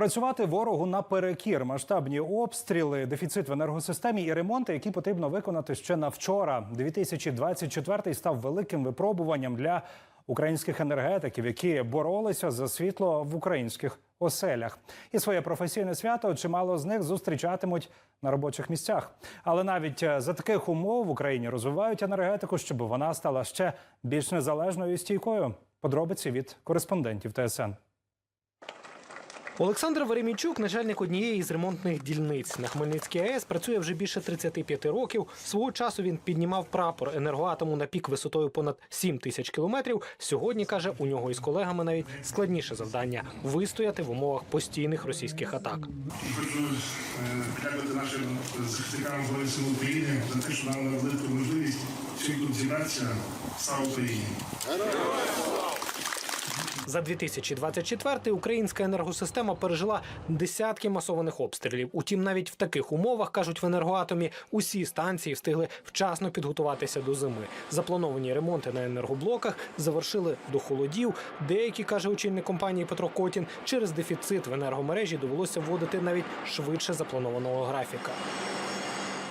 Працювати ворогу наперекір, масштабні обстріли, дефіцит в енергосистемі і ремонти, які потрібно виконати ще на вчора. 2024 став великим випробуванням для українських енергетиків, які боролися за світло в українських оселях. І своє професійне свято чимало з них зустрічатимуть на робочих місцях. Але навіть е, за таких умов в Україні розвивають енергетику, щоб вона стала ще більш незалежною і стійкою. Подробиці від кореспондентів ТСН. Олександр Веремійчук, начальник однієї із ремонтних дільниць на Хмельницькій АЕС, працює вже більше 35 років. Свого часу він піднімав прапор енергоатому на пік висотою понад 7 тисяч кілометрів. Сьогодні каже, у нього із колегами навіть складніше завдання вистояти в умовах постійних російських атак. Хочу е, нашим захисникам Збройних сил України за те, що нам надали можливість сьогодні тут зібратися. Слава Україні! За 2024 українська енергосистема пережила десятки масованих обстрілів. Утім, навіть в таких умовах кажуть в енергоатомі, усі станції встигли вчасно підготуватися до зими. Заплановані ремонти на енергоблоках завершили до холодів. Деякі каже очільник компанії Петро Котін, через дефіцит в енергомережі довелося вводити навіть швидше запланованого графіка.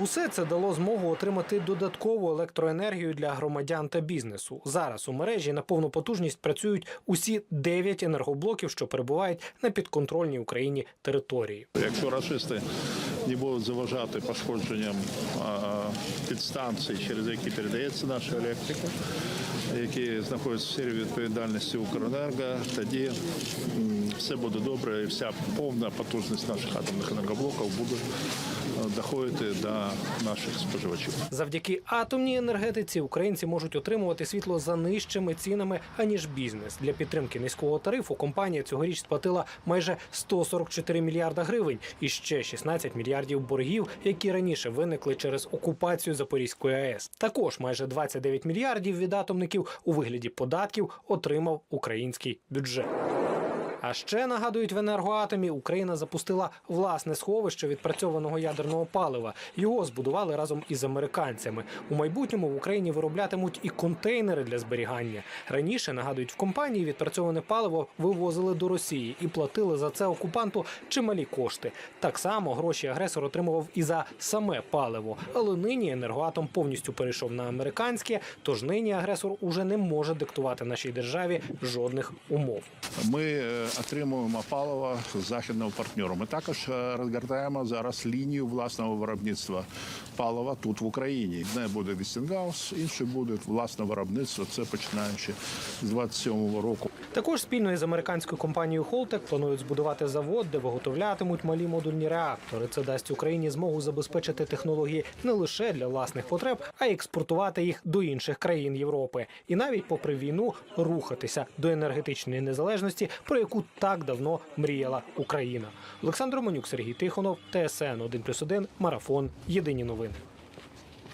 Усе це дало змогу отримати додаткову електроенергію для громадян та бізнесу. Зараз у мережі на повну потужність працюють усі 9 енергоблоків, що перебувають на підконтрольній Україні території. Якщо рашисти не будуть заважати пошкодженням підстанцій, через які передається наша електрика, які знаходяться в сфері відповідальності Укренерго, тоді все буде добре і вся повна потужність наших атомних енергоблоків буде е, доходити до наших споживачів. Завдяки атомній енергетиці українці можуть отримувати світло за нижчими цінами аніж бізнес. Для підтримки низького тарифу компанія цьогоріч сплатила майже 144 мільярда гривень і ще 16 мільярдів боргів, які раніше виникли через окупацію Запорізької АЕС. Також майже 29 мільярдів від атомників у вигляді податків отримав український бюджет. А ще нагадують в енергоатомі, Україна запустила власне сховище відпрацьованого ядерного палива. Його збудували разом із американцями. У майбутньому в Україні вироблятимуть і контейнери для зберігання. Раніше нагадують, в компанії відпрацьоване паливо вивозили до Росії і платили за це окупанту чималі кошти. Так само гроші агресор отримував і за саме паливо. Але нині енергоатом повністю перейшов на американське, тож нині агресор уже не може диктувати нашій державі жодних умов. Ми е, отримуємо паливо з західного партнера. Ми також е, розгортаємо зараз лінію власного виробництва палива тут в Україні. Не буде Вістінгаус, інше буде власне виробництво. Це починаючи з 27-го року. Також спільно із американською компанією Холтек планують збудувати завод, де виготовлятимуть малі модульні реактори. Це дасть Україні змогу забезпечити технології не лише для власних потреб, а й експортувати їх до інших країн Європи. І навіть попри війну рухатися до енергетичної незалежності, про яку так давно мріяла Україна. Олександр Романюк, Сергій Тихонов, ТСН 1+,1, Марафон. Єдині новини.